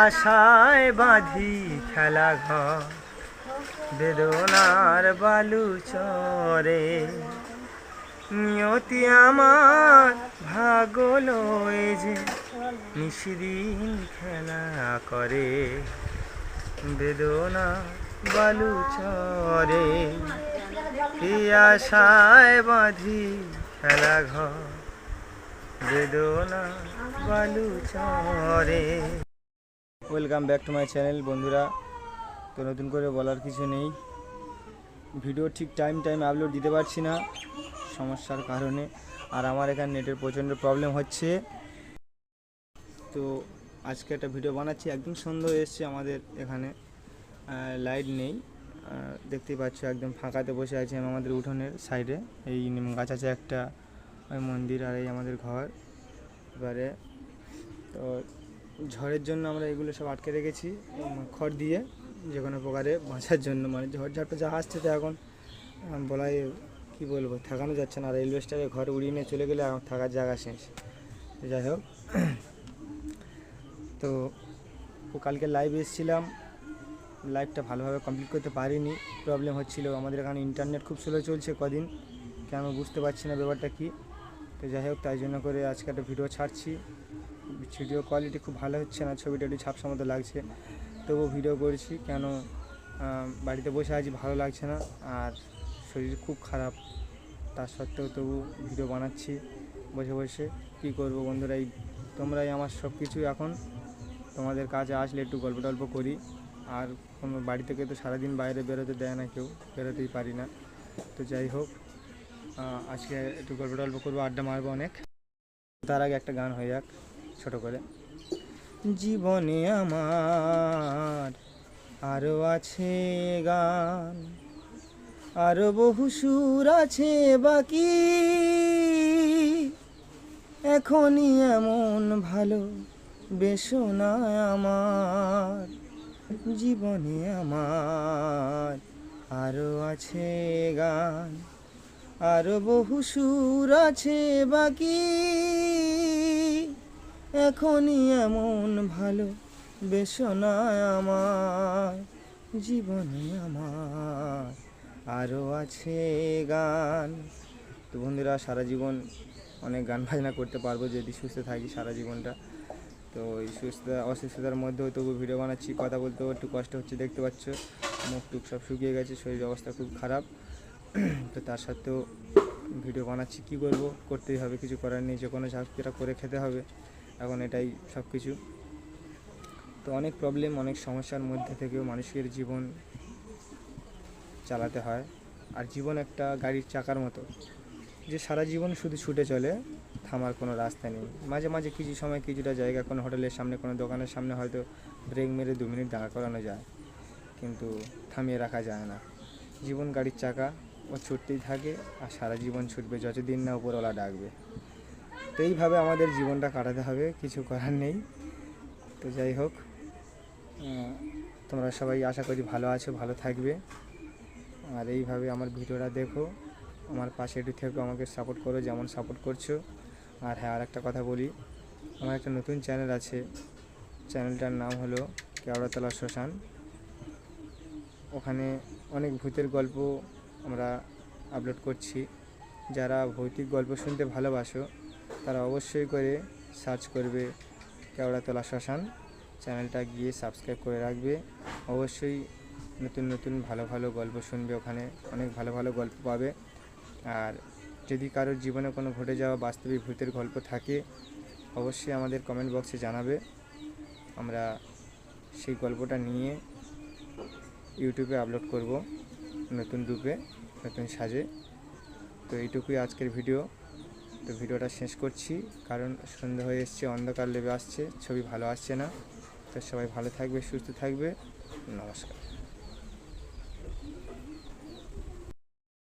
আশায় বাঁধি খেলা ঘর, বেদনার বালু চরে। নিয়তি আমার ভাগল যে নিশিদিন খেলা করে বেদনা বালু চরে। আশায় বাঁধি খেলা ঘর বেদনা বালু চরে। Welcome back to my channel বন্ধুরা। তো নতুন করে বলার কিছু নেই। ভিডিও ঠিক টাইম টাইম আপলোড দিতে পারছি না, সমস্যার কারণে। আর আমার এখানে নেটের প্রচণ্ড প্রবলেম হচ্ছে। তো আজকে একটা ভিডিও বানাচ্ছি। একদম সন্ধ্যা এসছে আমাদের এখানে। লাইট নেই। দেখতেই পাচ্ছ একদম ফাঁকাতে বসে আছি আমি আমাদের উঠোনের সাইডে। এই নিম গাছ আছে একটা, ওই মন্দির আর এই আমাদের ঘর। এবারে তো ঝড়ের জন্য আমরা এগুলো সব আটকে রেখেছি খড় দিয়ে যে কোনো প্রকারে বাঁচার জন্য। মানে ঝড় ঝাপটা যা আসছে তো এখন বলাই, কী বলব থাকানো যাচ্ছে না। আর রেলওয়েস্টারে ঘর উড়িয়ে নিয়ে চলে গেলে এখন থাকার জায়গা শেষ। যাই হোক, তো কালকে লাইভ এসেছিলাম। লাইভটা ভালোভাবে কমপ্লিট করতে পারিনি। প্রবলেম হচ্ছিল, আমাদের এখানে ইন্টারনেট খুব স্লো চলছে কদিন। কেন বুঝতে পারছি না ব্যাপারটা কী। তো যাই হোক, তাই জন্য করে আজকে একটা ভিডিও ছাড়ছি। ভিডিও কোয়ালিটি খুব ভালো হচ্ছে না, ছবিটা একটু ঝাপসা মতো লাগছে। তবু ভিডিও করছি, কেন বাড়িতে বসে আছি, ভালো লাগছে না, আর শরীর খুব খারাপ। তার সত্ত্বেও তবু ভিডিও বানাচ্ছি, বসে বসে। কী করব বন্ধুরা, এই তোমরাই আমার সব কিছু এখন। তোমাদের কাজে আসলে একটু গল্প টল্প করি। আর কোনো বাড়ি থেকে তো সারাদিন বাইরে বেরোতে দেয় না কেউ, বেরোতেই পারি না। তো যাই হোক আজকে একটু গল্প টল্প করব, আড্ডা মারবো অনেক। তার আগে একটা গান হয়ে যাক। ছোট করে। জীবনে আমার আরও আছে গান আরও বহু সুর আছে বাকি। এখনই এমন ভালো বেশো না আমার। জীবনে আমার আরও আছে গান আরও বহু সুর আছে বাকি। এখনই এমন ভালো বেশনা আমার, জীবনে আমার আরও আছে গান। তো বন্ধুরা, সারা জীবন অনেক গান বাজনা করতে পারব যদি সুস্থ থাকি সারা জীবনটা। তো এই সুস্থতা, অসুস্থতার মধ্যেও তবু ভিডিও বানাচ্ছি, কথা বলতেও একটু কষ্ট হচ্ছে, দেখতে পাচ্ছ, মুখ টুক সব শুকিয়ে গেছে, শরীর অবস্থা খুব খারাপ। তো তার সত্ত্বেও ভিডিও বানাচ্ছি, কী করব? করতেই হবে, কিছু করার নেই, যে কোনো চাকরিটা করে খেতে হবে। এখন এটাই সব কিছু তো অনেক প্রবলেম অনেক সমস্যার মধ্যে থেকেও মানুষের জীবন চালাতে হয়। আর জীবন একটা গাড়ির চাকার মতো, যে সারা জীবন শুধু ছুটে চলে, থামার কোনো রাস্তা নেই। মাঝে মাঝে কিছু সময় কিছুটা জায়গা, কোনো হোটেলের সামনে, কোনো দোকানের সামনে হয়তো ব্রেক মেরে দু মিনিট দাঁড়া করানো যায়, কিন্তু থামিয়ে রাখা যায় না। জীবন গাড়ির চাকা, ও ছুটতেই থাকে, আর সারা জীবন ছুটবে, যতদিন না উপরওয়ালা ডাকবে। তো এইভাবে আমাদের জীবনটা কাটাতে হবে কিছু করার নেই। তো যাই হোক তোমরা সবাই আশা করি ভালো আছো ভালো থাকবে। আর এইভাবে আমার ভিডিওটা দেখো আমার পাশে একটু থেকো আমাকে সাপোর্ট করো যেমন সাপোর্ট করছ। আর হ্যাঁ আর একটা কথা বলি আমার একটা নতুন চ্যানেল আছে চ্যানেলটার নাম হলো কেওড়াতলা শ্মশান। ওখানে অনেক ভূতের গল্প আমরা আপলোড করছি। যারা ভৌতিক গল্প শুনতে ভালোবাসো তারা অবশ্যই করে সার্চ করবে কেওড়াতলা শ্মশান চ্যানেলটা গিয়ে সাবস্ক্রাইব করে রাখবে। অবশ্যই নতুন নতুন ভালো ভালো গল্প শুনবে ওখানে। অনেক ভালো ভালো গল্প পাবে। আর যদি কারোর জীবনে কোনো ঘটে যাওয়া বাস্তবিক ভূতের গল্প থাকে, অবশ্যই আমাদের কমেন্ট বক্সে জানাবে। আমরা সেই গল্পটা নিয়ে ইউটিউবে আপলোড করব। নতুন রূপে, নতুন সাজে। তো এইটুকুই আজকের ভিডিও তো ভিডিওটা শেষ করছি, কারণ সন্ধ্যা হয়ে এসছে, অন্ধকার লেবে আসছে, ছবি ভালো আসছে না। তো সবাই ভালো থাকবে, সুস্থ থাকবে। নমস্কার।